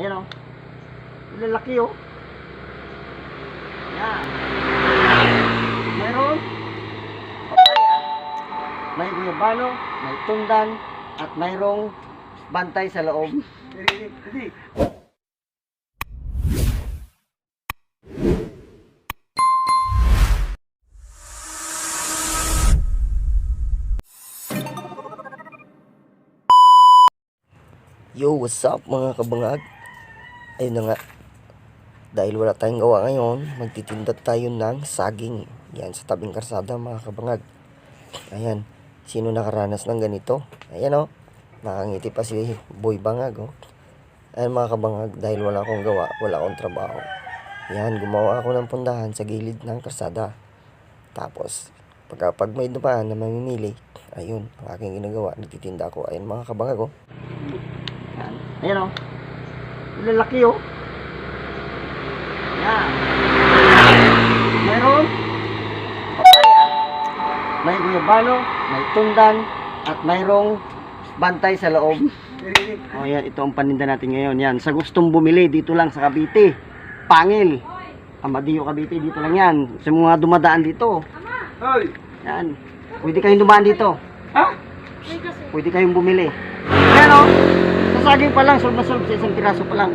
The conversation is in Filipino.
Ayan o. Lalaki o. Yan. Meron. Papaya. May guyabano, may tundan, at mayroong bantay sa loob. Hindi. Yo, what's up mga kabangag? Ayun na nga. Dahil wala tayong gawa ngayon, magtitinda tayo ng saging. Yan, sa tabing karsada mga kabangag. Ayan, sino nakaranas ng ganito? Ayan o, nakangiti pa si Boy Bangag o. Ayan mga kabangag, dahil wala akong gawa, wala akong trabaho. Yan, gumawa ako ng pundahan sa gilid ng karsada. Tapos, pagka pag may dumaan na mamimili, ayun, ang aking ginagawa, nagtitinda ako. Ayan mga kabangag o. Yan. Ayan o. Lalaki o. Yan. Meron. Papaya. May guyabano, may tundan, at mayroong bantay sa loob. O yan, ito ang paninda natin ngayon. Yan, sa gustong bumili, dito lang sa Cavite. Pangil. Amadeo Cavite, dito lang yan. Sa mga dumadaan dito. Hoy! Yan. Pwede kayong dumaan dito. Ha? Pwede kayong bumili. Yan o. Sa saging pa lang, solve na solve sa isang piraso pa lang.